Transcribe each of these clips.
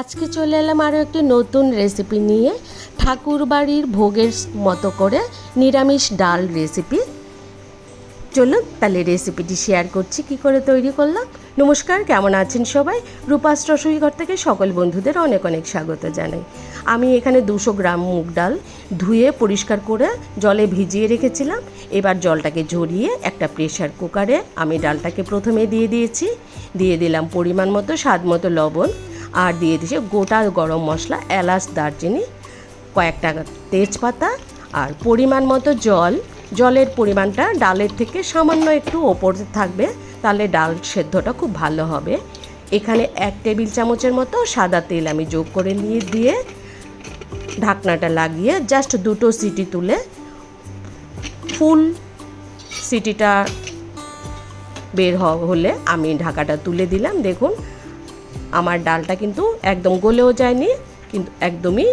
আজকে চলে এলাম আরও একটি নতুন রেসিপি নিয়ে ঠাকুর বাড়ির ভোগের মতো করে নিরামিষ ডাল রেসিপি চলুন তাহলে রেসিপিটি শেয়ার করছি, কি করে তৈরি করলাম। নমস্কার, কেমন আছেন সবাই? রূপাস রসইঘর থেকে সকল বন্ধুদের অনেক অনেক স্বাগত জানাই। আমি এখানে দুশো গ্রাম মুগ ডাল ধুয়ে পরিষ্কার করে জলে ভিজিয়ে রেখেছিলাম। এবার জলটাকে ঝরিয়ে একটা প্রেশার কুকারে আমি ডালটাকে প্রথমে দিয়ে দিয়েছি। দিয়ে দিলাম পরিমাণ মতো, স্বাদ মতো লবণ। আর দিয়ে দিয়েছি গোটা গরম মশলা, এলাচ, দারচিনি, কয়েকটা তেজপাতা আর পরিমাণ মতো জল। জলের পরিমাণটা ডালের থেকে সামান্য একটু ওপরে থাকবে, তাহলে ডাল সেদ্ধটা খুব ভালো হবে। এখানে এক টেবিল চামচের মতো সাদা তেল আমি যোগ করে নিয়ে দিয়ে ঢাকনাটা লাগিয়ে জাস্ট দুটো সিটি তুলে ফুল সিটিটা বের হলে আমি ঢাকাটা তুলে দিলাম। দেখুন আমার ডালটা কিন্তু একদম গলেও যায়নি, কিন্তু একদমই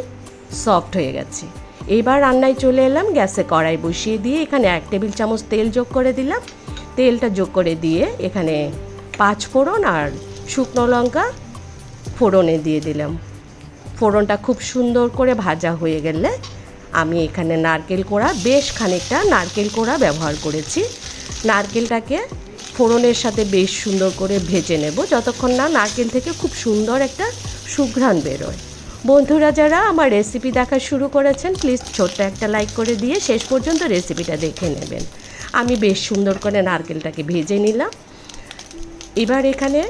সফট হয়ে গেছে। এইবার রান্নায় চলে এলাম, গ্যাসে কড়াই বসিয়ে দিয়ে এখানে এক টেবিল চামচ তেল যোগ করে দিলাম। তেলটা যোগ করে দিয়ে এখানে পাঁচ ফোড়ন আর শুকনো লঙ্কা ফোড়নে দিয়ে দিলাম। ফোড়নটা খুব সুন্দর করে ভাজা হয়ে গেলে আমি এখানে নারকেল কোড়া, বেশ খানিকটা নারকেল কোড়া ব্যবহার করেছি। নারকেলটাকে ফোড়নের সাথে বেশ সুন্দর করে ভেজে নেব। যতক্ষণ না নারকেল থেকে খুব সুন্দর একটা সুঘ্রাণ বেরোয়। বন্ধুরা, যারা আমার রেসিপি দেখা শুরু করেছেন প্লিজ ছোট্ট একটা লাইক করে দিয়ে শেষ পর্যন্ত রেসিপিটা দেখে নেবেন। আমি বেশ সুন্দর করে নারকেলটাকে ভেজে নিলাম। এবার এখানে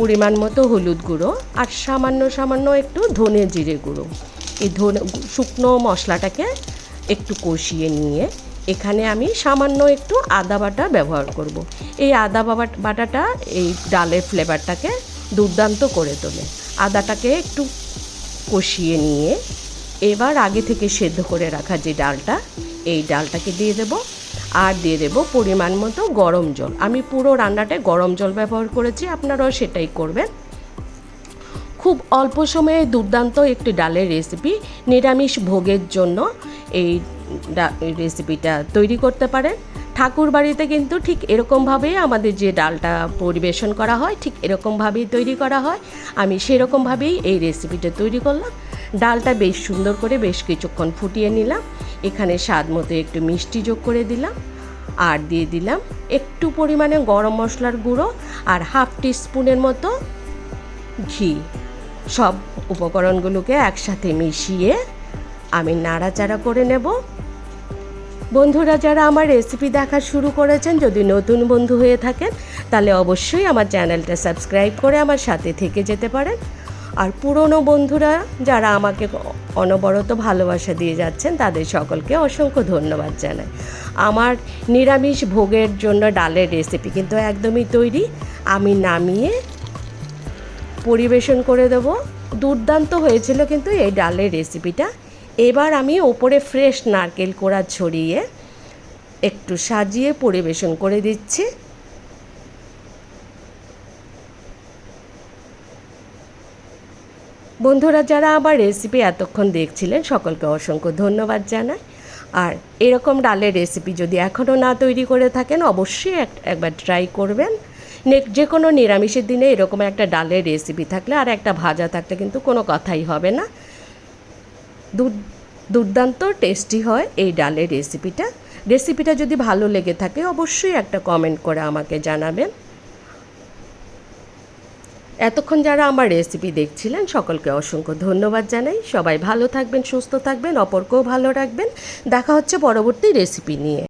পরিমাণ মতো হলুদ গুঁড়ো আর সামান্য সামান্য একটু ধনে জিরে গুঁড়ো। এই ধনে শুকনো মশলাটাকে একটু কষিয়ে নিয়ে এখানে আমি সামান্য একটু আদা বাটা ব্যবহার করব। এই আদা বাটাটা এই ডালের ফ্লেভারটাকে দুর্দান্ত করে তোলে। আদাটাকে একটু কষিয়ে নিয়ে এবার আগে থেকে সেদ্ধ করে রাখা যে ডালটা, এই ডালটাকে দিয়ে দেব। আর দিয়ে দেব পরিমাণ মতো গরম জল। আমি পুরো রান্নাটায় গরম জল ব্যবহার করেছি, আপনারাও সেটাই করবেন। খুব অল্প সময়ে দুর্দান্ত একটি ডালের রেসিপি নিরামিষ ভোগের জন্য এই রেসিপিটা তৈরি করতে পারেন। ঠাকুর বাড়িতে কিন্তু ঠিক এরকমভাবেই আমাদের যে ডালটা পরিবেশন করা হয়, ঠিক এরকমভাবেই তৈরি করা হয়। আমি সেরকমভাবেই এই রেসিপিটা তৈরি করলাম। ডালটা বেশ সুন্দর করে বেশ কিছুক্ষণ ফুটিয়ে নিলাম। এখানে স্বাদ মতো একটু মিষ্টি যোগ করে দিলাম। আর দিয়ে দিলাম একটু পরিমাণে গরম মশলার গুঁড়ো আর হাফ টিস্পুনের মতো ঘি। সব উপকরণগুলোকে একসাথে মিশিয়ে আমি নাড়াচাড়া করে নেব। বন্ধুরা, যারা আমার রেসিপি দেখা শুরু করেছেন, যদি নতুন বন্ধু হয়ে থাকেন, তাহলে অবশ্যই আমার চ্যানেলটা সাবস্ক্রাইব করে আমার সাথে থেকে যেতে পারেন। আর পুরনো বন্ধুরা, যারা আমাকে অনবরত ভালোবাসা দিয়ে যাচ্ছেন, তাদের সকলকে অসংখ্য ধন্যবাদ জানাই। আমার নিরামিষ ভোগের জন্য ডালের রেসিপি কিন্তু একদমই তৈরি। আমি নামিয়ে পরিবেশন করে দেব। দুর্দান্ত হয়েছিল কিন্তু এই ডালের রেসিপিটা এবার আমি ওপরে ফ্রেশ নারকেল কোড়া ছড়িয়ে একটু সাজিয়ে পরিবেশন করে দিচ্ছি। বন্ধুরা, যারা আমার রেসিপি এতক্ষণ দেখছিলেন, সকলকে অসংখ্য ধন্যবাদ জানাই। আর এরকম ডালের রেসিপি যদি এখনও না তৈরি করে থাকেন, অবশ্যই এক- একবার ট্রাই করবেন। যে কোনো নিরামিষের দিনে এরকম একটা ডালের রেসিপি থাকলে আর একটা ভাজা থাকলে কিন্তু কোনো কথাই হবে না। দুর্দান্ত টেস্টি হয় এই ডালের রেসিপিটা। রেসিপিটা যদি ভালো লেগে থাকে, অবশ্যই একটা কমেন্ট করে আমাকে জানাবেন। এতক্ষণ যারা আমার রেসিপি দেখছিলেন, সকলকে অসংখ্য ধন্যবাদ জানাই। সবাই ভালো থাকবেন, সুস্থ থাকবেন, অপরকেও ভালো রাখবেন। দেখা হচ্ছে পরবর্তী রেসিপি নিয়ে।